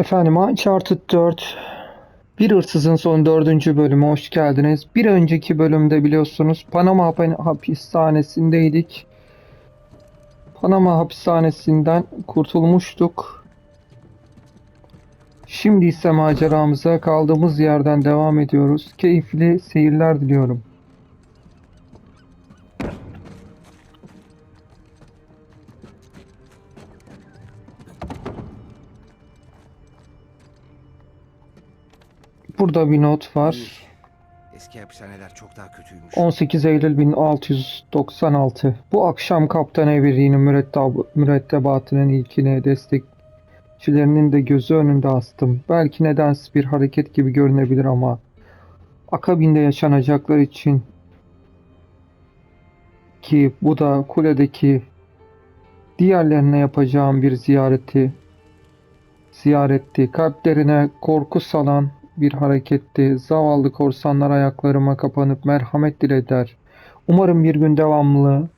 Efendim Uncharted 4 Bir Hırsızın Son 4. bölümü hoş geldiniz. Bir önceki bölümde biliyorsunuz Panama hap- hapishanesindeydik. Panama hapishanesinden kurtulmuştuk. Şimdi ise maceramıza kaldığımız yerden devam ediyoruz. Keyifli seyirler diliyorum. Burada bir not var. Eski hapishaneler çok daha kötüymüş. 18 Eylül 1696. Bu akşam Kaptan Avery'nin mürettebatının ilkine destekçilerinin de gözü önünde astım. Belki nedensiz bir hareket gibi görünebilir ama akabinde yaşanacaklar için ki bu da kuledeki diğerlerine yapacağım bir ziyareti ziyaretti. Kalplerine korku salan bir hareketti. Zavallı korsanlar ayaklarıma kapanıp merhamet dilediler. Umarım bir gün devamlı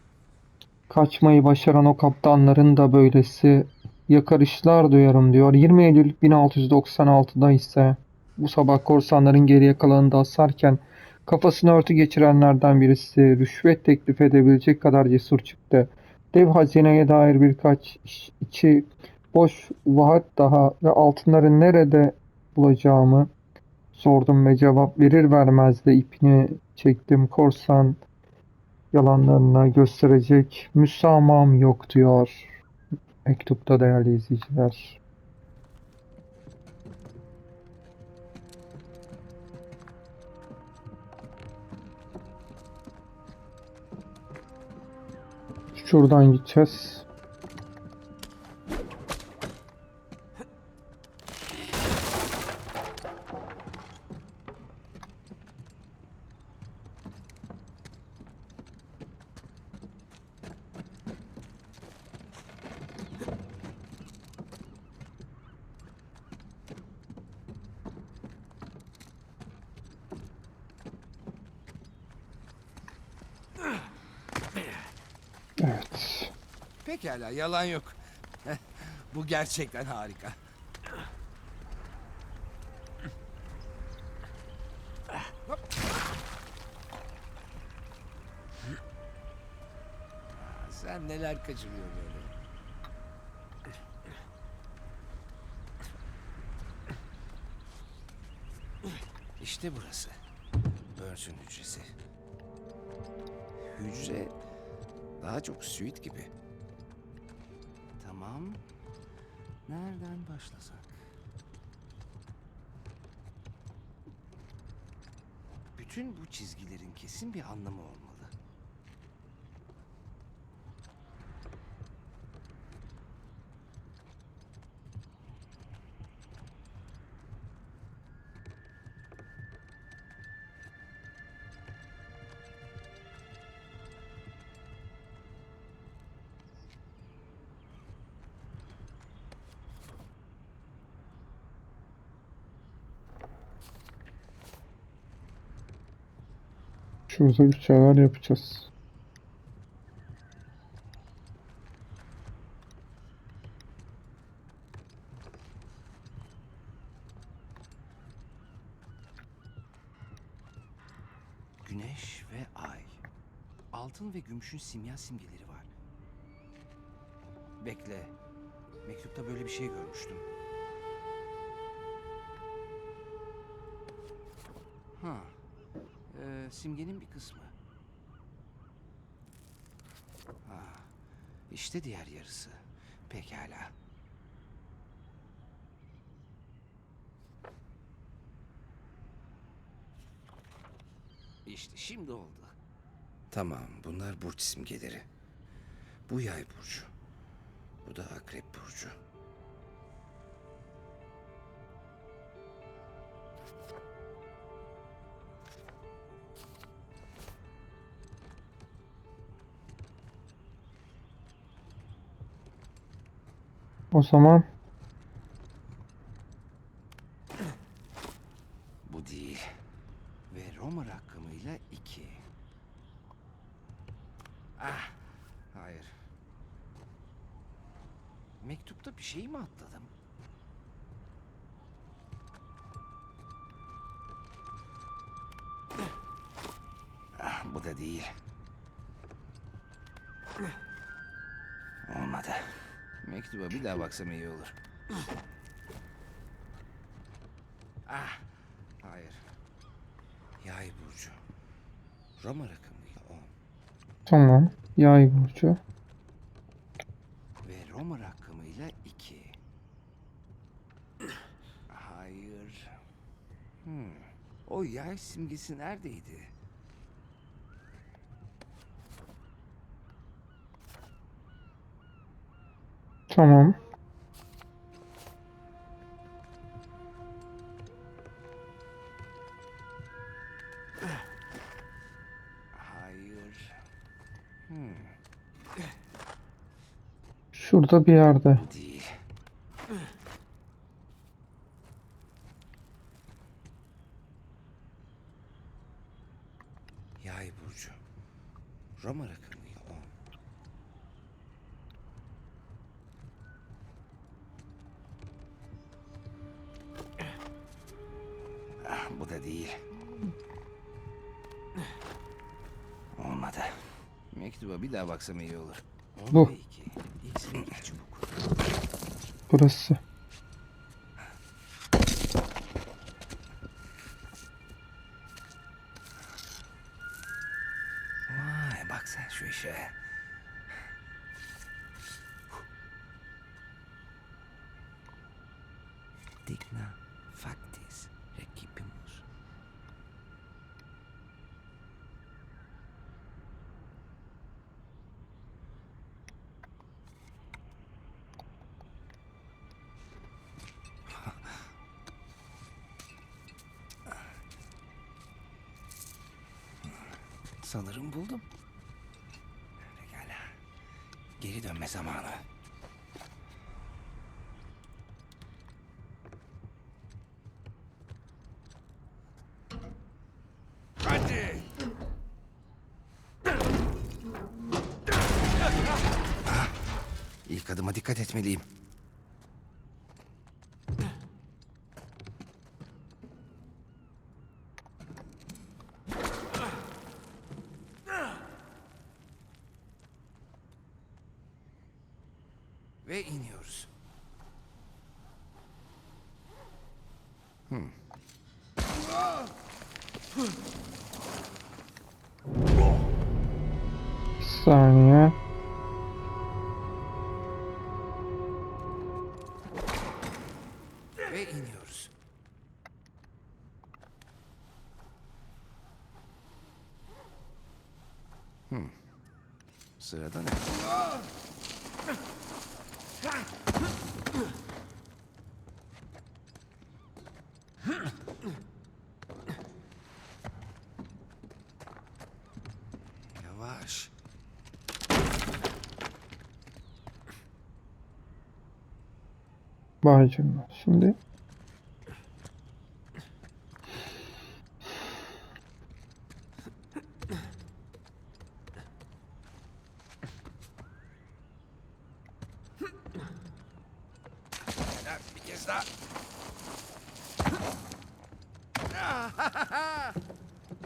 kaçmayı başaran o kaptanların da böylesi yakarışlar duyarım diyor. 20 Eylül 1696'da ise bu sabah korsanların geriye kalanını da asarken kafasına örtü geçirenlerden birisi rüşvet teklif edebilecek kadar cesur çıktı. Dev hazineye dair birkaç içi boş vaat daha ve altınları nerede bulacağımı sordum ve cevap verir vermez de ipini çektim. Korsan yalanlarına gösterecek müsamam yok diyor mektupta değerli izleyiciler. Şuradan gideceğiz. Pekala yalan yok. Bu gerçekten harika. Sen neler kaçırıyor böyle. İşte burası. Burns'ün hücresi. Hücre daha çok suite gibi. Başlasak? Bütün bu çizgilerin kesin bir anlamı olmalı. Şurada bir şeyler yapacağız. Güneş ve ay. Altın ve gümüşün simya simgeleri var. Bekle. Mektupta böyle bir şey görmüştüm. Ha. Simgenin bir kısmı. Ha. İşte diğer yarısı. Pekala. İşte şimdi oldu. Tamam, bunlar burç simgeleri. Bu yay burcu. Bu da akrep burcu. O zaman bu değil ve Roma rakamıyla iki. Ah, hayır. Mektupta bir şey mi atladım? Ah, bu da değil. Olmadı. Mektuba bir daha baksam iyi olur. Ah, hayır. Yay burcu. Roma rakamıyla 10 Tamam. Yay burcu. ve Roma rakamıyla 2. Hayır. Hmm. O yay simgesi neredeydi? Tamam. Hayır. Hmm. Şurada bir yerde. Değil. Yay burcu. Roma rakamıyla da değil. Olmadı. Mektuba bir daha baksam iyi olur. Bu. Burası. Vay bak sen şu işe. Sanırım buldum. Pekala. Geri dönme zamanı. Hadi. Ah, İlk adıma dikkat etmeliyim. Ve iniyoruz. Bir saniye. Ve iniyoruz. Hmm. Sırada ne? Yavaş. Canına. Şimdi Kez daha.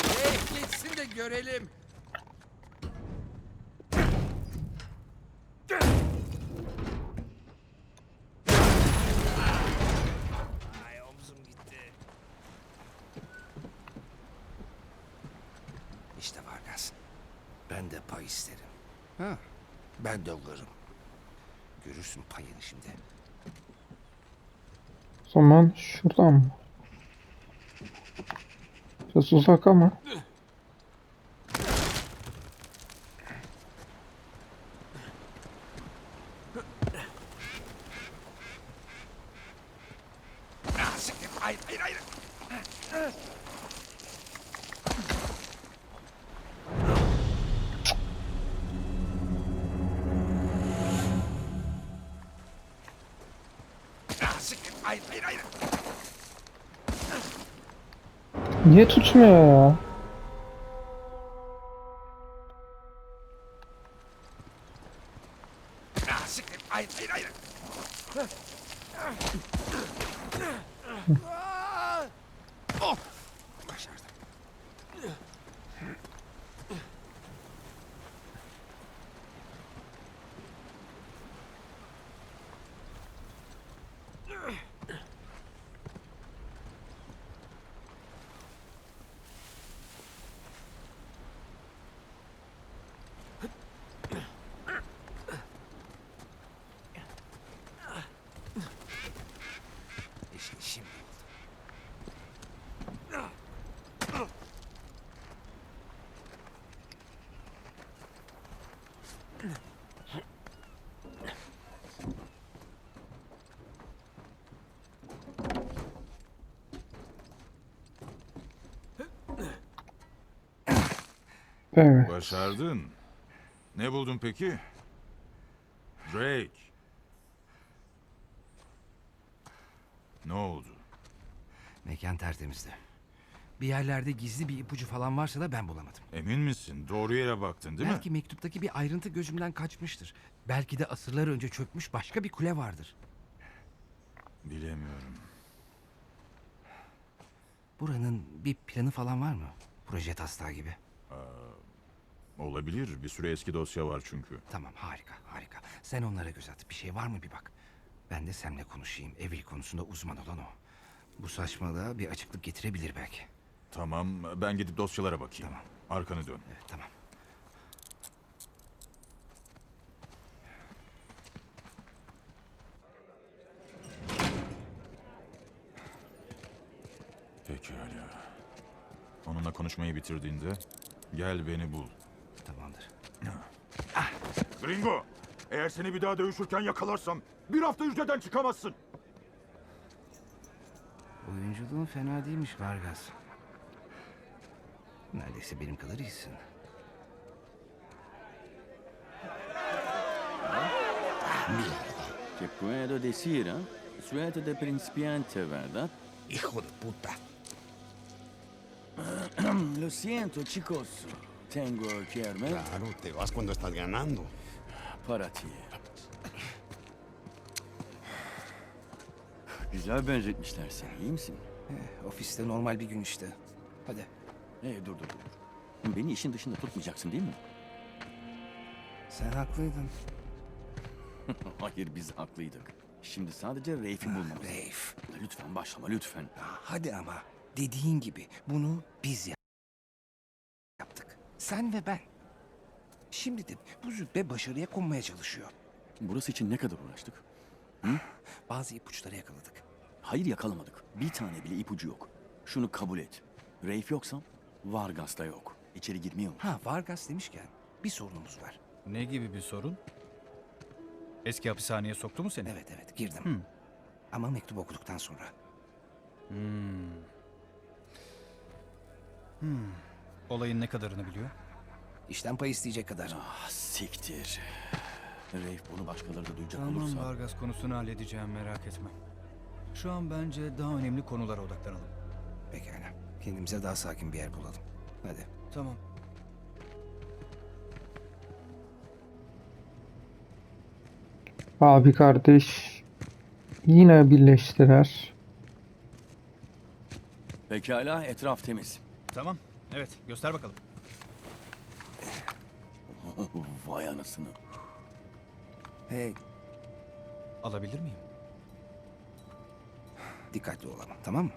hey, geçsin de görelim. Ay omzum gitti. İşte Vargas. Ben de pay isterim. Ha, ben de alırım. Görürsün payını şimdi. Zaman şuradan mı? Biraz uzak ama. Hayır, hayır, hayır. Niye tutmuyor ya? Evet. Başardın. Ne buldun peki? Drake. Ne oldu? Mekan tertemizdi. Bir yerlerde gizli bir ipucu falan varsa da ben bulamadım. Emin misin? Doğru yere baktın değil Belki mi? mektuptaki bir ayrıntı gözümden kaçmıştır. Belki de asırlar önce çökmüş başka bir kule vardır. Bilemiyorum. Buranın bir planı falan var mı? Proje taslağı gibi. Olabilir. Bir sürü eski dosya var çünkü. Tamam harika harika. Sen onlara göz at. Bir şey var mı bir bak. Ben de Sam'le konuşayım. Evil konusunda uzman olan o. Bu saçmalığa bir açıklık getirebilir belki. Tamam, ben gidip dosyalara bakayım. Tamam. Arkanı dön. Evet tamam. Pekala. Onunla konuşmayı bitirdiğinde gel beni bul. Tamamdır. Gringo! Eğer seni bir daha dövüşürken yakalarsam bir hafta hücreden çıkamazsın. Oyunculuğun fena değilmiş Vargas. Neredeyse benim kadar iyisin. Te puedo decir, ¿eh? Suerte de principiante, ¿verdad? Hijo de puta. Lo siento, chicos. Tengo que irme Claro, te vas cuando estás ganando. para ti. Güzel benzetmişler seni, iyi misin? Eh, ofiste normal bir gün işte. Hadi. Hey, dur dur dur. Beni işin dışında tutmayacaksın değil mi? Sen haklıydın. Hayır, biz haklıydık. Şimdi sadece Reif'i bulmamız. Reif. Lütfen başlama, lütfen. Ah, Hadi ama. Dediğin gibi bunu biz yap- yaptık. Sen ve ben. Şimdi de bu züppe başarıya konmaya çalışıyor. Burası için ne kadar uğraştık? Bazı ipuçları yakaladık. Hayır yakalamadık. Bir tane bile ipucu yok. Şunu kabul et. Reif yoksa Vargas da yok. İçeri girmiyor mu? Ha Vargas demişken bir sorunumuz var. Ne gibi bir sorun? Eski hapishaneye soktu mu seni? Evet evet girdim. Ama mektup okuduktan sonra. Olayın ne kadarını biliyor? İşten pay isteyecek kadar. Ah siktir. Reif bunu başkaları da duyacak Tamam olursa... Vargas konusunu halledeceğim merak etme. Şu an bence daha önemli konulara odaklanalım. Pekala. Kendimize daha sakin bir yer bulalım. Hadi. Tamam. Abi kardeş yine birleştiler. Pekala etraf temiz. Tamam. Evet göster bakalım. Vay anasını. Hey Alabilir miyim? dikkatli olalım tamam mı?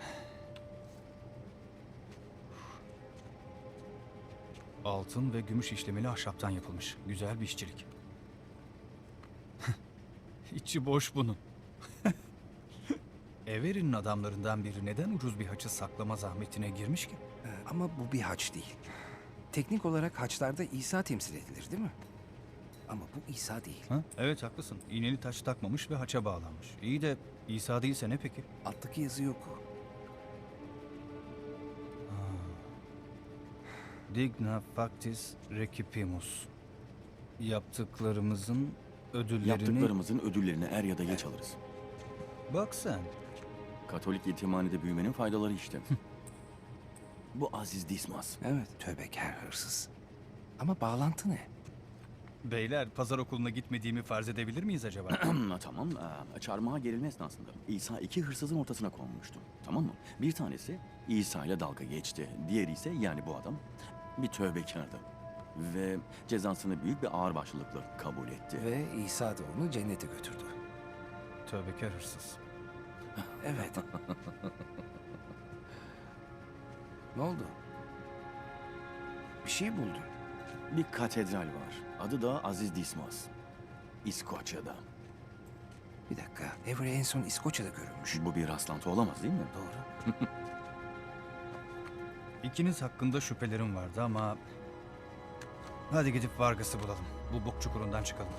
Altın ve gümüş işlemeli ahşaptan yapılmış. Güzel bir işçilik. İçi boş bunun. Everin'in adamlarından biri neden ucuz bir haçı saklama zahmetine girmiş ki? Ee, Ama bu bir haç değil. Teknik olarak haçlarda İsa temsil edilir değil mi? Ama bu İsa değil. Ha? Evet haklısın. İğneli taş takmamış ve haça bağlanmış. İyi de İsa değilse ne peki? Alttaki yazı yok. Digna factis recipimus. Yaptıklarımızın ödüllerini... Yaptıklarımızın ödüllerini er ya da geç alırız. Bak sen. Katolik yetimhanede büyümenin faydaları işte. Bu Aziz Dismas. Evet tövbekar hırsız. Ama bağlantı ne? Beyler pazar okuluna gitmediğimi farz edebilir miyiz acaba? tamam. aa, Çarmıha gerilme esnasında İsa iki hırsızın ortasına konmuştu. Tamam mı? Bir tanesi İsa ile dalga geçti. Diğeri ise yani bu adam bir tövbekardı. Ve cezasını büyük bir ağırbaşlılıkla kabul etti. Ve İsa da onu cennete götürdü. Tövbekar hırsız. Evet. ne oldu? Bir şey buldum. Bir katedral var. Adı da Aziz Dismas. İskoçya'da. Bir dakika. Avery en son İskoçya'da görülmüş. Bu bir rastlantı olamaz değil mi? Doğru. İkiniz hakkında şüphelerim vardı ama... Hadi gidip Vargas'ı bulalım. Bu bok çukurundan çıkalım.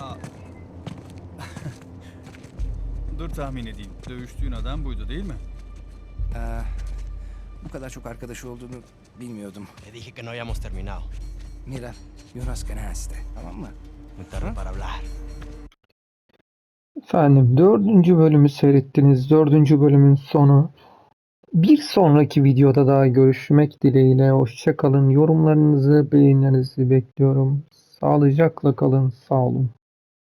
Aa. Dur tahmin edeyim. Dövüştüğün adam buydu değil mi? Ee, bu kadar çok arkadaşı olduğunu bilmiyordum. Te dije que no habíamos terminado. Mira, Jonas ganaste. Tamam mı? Tarde para hablar. Efendim dördüncü bölümü seyrettiniz. Dördüncü bölümün sonu. Bir sonraki videoda daha görüşmek dileğiyle. Hoşça kalın. Yorumlarınızı, beğenilerinizi bekliyorum. Sağlıcakla kalın. Sağ olun.